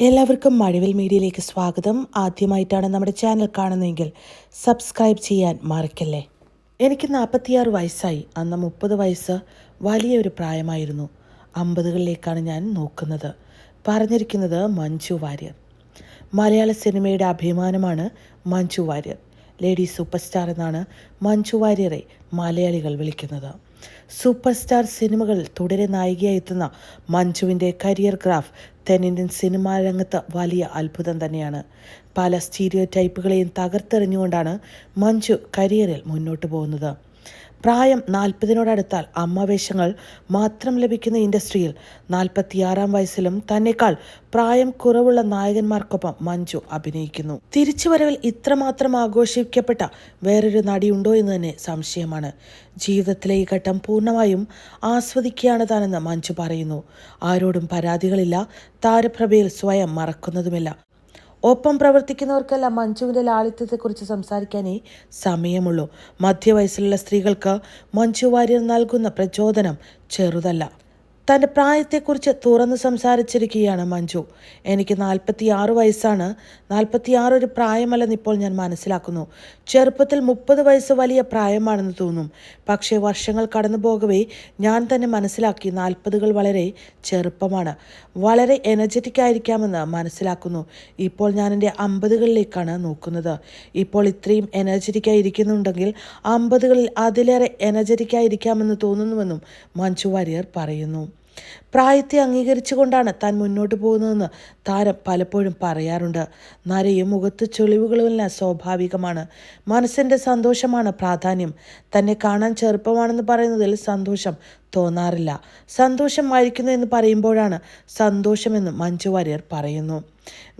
എല്ലാവർക്കും മഴവിൽ മീഡിയയിലേക്ക് സ്വാഗതം. ആദ്യമായിട്ടാണ് നമ്മുടെ ചാനൽ കാണുന്നതെങ്കിൽ സബ്സ്ക്രൈബ് ചെയ്യാൻ മറക്കല്ലേ? എനിക്ക് നാൽപ്പത്തിയാറ് വയസ്സായി. അന്ന് മുപ്പത് വയസ്സ് വലിയൊരു പ്രായമായിരുന്നു. അമ്പതുകളിലേക്കാണ് ഞാൻ നോക്കുന്നത്. പറഞ്ഞിരിക്കുന്നത് മഞ്ജു വാര്യർ. മലയാള സിനിമയുടെ അഭിമാനമാണ് Manju Warrier. Lady super star എന്നാണ് മഞ്ജു വാര്യരെ മലയാളികൾ വിളിക്കുന്നത്. സൂപ്പർ സ്റ്റാർ സിനിമകളിൽ തുടരെ നായികയായി എത്തുന്ന മഞ്ജുവിന്റെ കരിയർ ഗ്രാഫ് തെന്നിന്ത്യൻ സിനിമാ രംഗത്ത് വലിയ അത്ഭുതം തന്നെയാണ്. പല സ്റ്റീരിയോ ടൈപ്പുകളെയും തകർത്തെറിഞ്ഞുകൊണ്ടാണ് മഞ്ജു കരിയറിൽ മുന്നോട്ട് പോകുന്നത്. പ്രായം നാൽപ്പതിനോടടുത്താൽ അമ്മവേഷങ്ങൾ മാത്രം ലഭിക്കുന്ന ഇൻഡസ്ട്രിയിൽ നാൽപ്പത്തിയാറാം വയസ്സിലും തന്നെക്കാൾ പ്രായം കുറവുള്ള നായകന്മാർക്കൊപ്പം മഞ്ജു അഭിനയിക്കുന്നു. തിരിച്ചുവരവിൽ ഇത്രമാത്രം ആഘോഷിക്കപ്പെട്ട വേറൊരു നടിയുണ്ടോ എന്ന് തന്നെ സംശയമാണ്. ജീവിതത്തിലെ ഈ ഘട്ടം പൂർണമായും ആസ്വദിക്കുകയാണ് താനെന്ന് മഞ്ജു പറയുന്നു. ആരോടും പരാതികളില്ല. താരപ്രഭയിൽ സ്വയം മറക്കുന്നതുമില്ല. ഒപ്പം പ്രവർത്തിക്കുന്നവർക്കെല്ലാം മഞ്ജുവിന്റെ ലാളിത്യത്തെക്കുറിച്ച് സംസാരിക്കാനേ സമയമുള്ളൂ. മധ്യവയസ്സിലുള്ള സ്ത്രീകൾക്ക് മഞ്ജു വാര്യർ നൽകുന്ന പ്രചോദനം ചെറുതല്ല. തന്റെ പ്രായത്തെക്കുറിച്ച് തുറന്ന് സംസാരിച്ചിരിക്കുകയാണ് മഞ്ജു. എനിക്ക് നാൽപ്പത്തി ആറ് വയസ്സാണ്. നാൽപ്പത്തി ആറ് ഒരു പ്രായമല്ലെന്ന് ഇപ്പോൾ ഞാൻ മനസ്സിലാക്കുന്നു. ചെറുപ്പത്തിൽ മുപ്പത് വയസ്സ് വലിയ പ്രായമാണെന്ന് തോന്നും. പക്ഷേ വർഷങ്ങൾ കടന്നു പോകവേ ഞാൻ തന്നെ മനസ്സിലാക്കി നാൽപ്പതുകൾ വളരെ ചെറുപ്പമാണ്. വളരെ എനർജറ്റിക് ആയിരിക്കാമെന്ന് മനസ്സിലാക്കുന്നു. ഇപ്പോൾ ഞാൻ എന്റെ അമ്പതുകളിലേക്കാണ് നോക്കുന്നത്. ഇപ്പോൾ ഇത്രയും എനർജറ്റിക് ആയിരിക്കുന്നുണ്ടെങ്കിൽ അമ്പതുകളിൽ അതിലേറെ എനർജറ്റിക് ആയിരിക്കാമെന്ന് തോന്നുന്നുവെന്നും മഞ്ജു വാര്യർ പറയുന്നു. പ്രായത്തെ അംഗീകരിച്ചുകൊണ്ടാണ് താൻ മുന്നോട്ട് പോകുന്നതെന്ന് താരം പലപ്പോഴും പറയാറുണ്ട്. നരയും മുഖത്ത് ചുളിവുകളുമെല്ലാം സ്വാഭാവികമാണ്. മനസ്സിന്റെ സന്തോഷമാണ് പ്രാധാന്യം. തന്നെ കാണാൻ ചെറുപ്പമാണെന്ന് പറയുന്നതിൽ സന്തോഷം തോന്നാറില്ല. സന്തോഷമായിരിക്കുന്നു എന്ന് പറയുമ്പോഴാണ് സന്തോഷമെന്ന് മഞ്ജു വാര്യർ പറയുന്നു.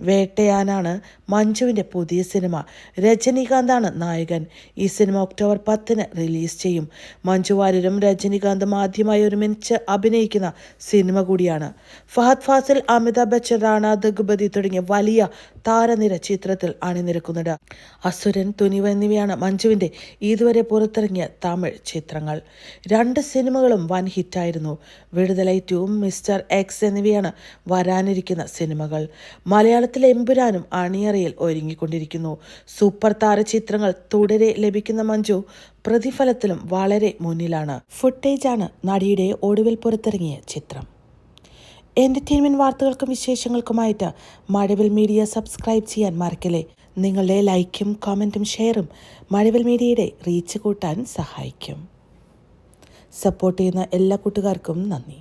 വേട്ടയാനാണ് മഞ്ജുവിന്റെ പുതിയ സിനിമ. രജനീകാന്താണ് നായകൻ. ഈ സിനിമ ഒക്ടോബർ പത്തിന് റിലീസ് ചെയ്യും. മഞ്ജു വാര്യരും രജനീകാന്തും ആദ്യമായി ഒരുമിച്ച് അഭിനയിക്കുന്ന സിനിമ കൂടിയാണ്. ഫഹദ് ഫാസിൽ അമിതാഭ് ബച്ചൻ റാണ ദഗുപതി തുടങ്ങിയ വലിയ താരനിര ചിത്രത്തിൽ അണിനിരക്കുന്നുണ്ട് അസുരൻ തുനിവ് എന്നിവയാണ് മഞ്ജുവിന്റെ ഇതുവരെ പുറത്തിറങ്ങിയ തമിഴ് ചിത്രങ്ങൾ. രണ്ട് സിനിമകളും വൻ ഹിറ്റായിരുന്നു. വിടുതലൈ ടൂം മിസ്റ്റർ എക്സ് എന്നിവയാണ് വരാനിരിക്കുന്ന സിനിമകൾ. മലയാളത്തിലെ എമ്പുരാനും അണിയറയിൽ ഒരുങ്ങിക്കൊണ്ടിരിക്കുന്നു. സൂപ്പർ താര ചിത്രങ്ങൾ തുടരെ ലഭിക്കുന്ന മഞ്ജു പ്രതിഫലത്തിലും വളരെ മുന്നിലാണ്. ഫുട്ടേജാണ് നടിയുടെ ഒടുവിൽ പുറത്തിറങ്ങിയ ചിത്രം. എന്റർടൈൻമെന്റ് വാർത്തകൾക്കും വിശേഷങ്ങൾക്കുമായിട്ട് മഴവിൽ മീഡിയ സബ്സ്ക്രൈബ് ചെയ്യാൻ മറക്കല്ലേ. നിങ്ങളുടെ ലൈക്കും കമന്റും ഷെയറും മഴവിൽ മീഡിയയുടെ റീച്ച് കൂട്ടാൻ സഹായിക്കും. സപ്പോർട്ട് ചെയ്യുന്ന എല്ലാ കൂട്ടുകാർക്കും നന്ദി.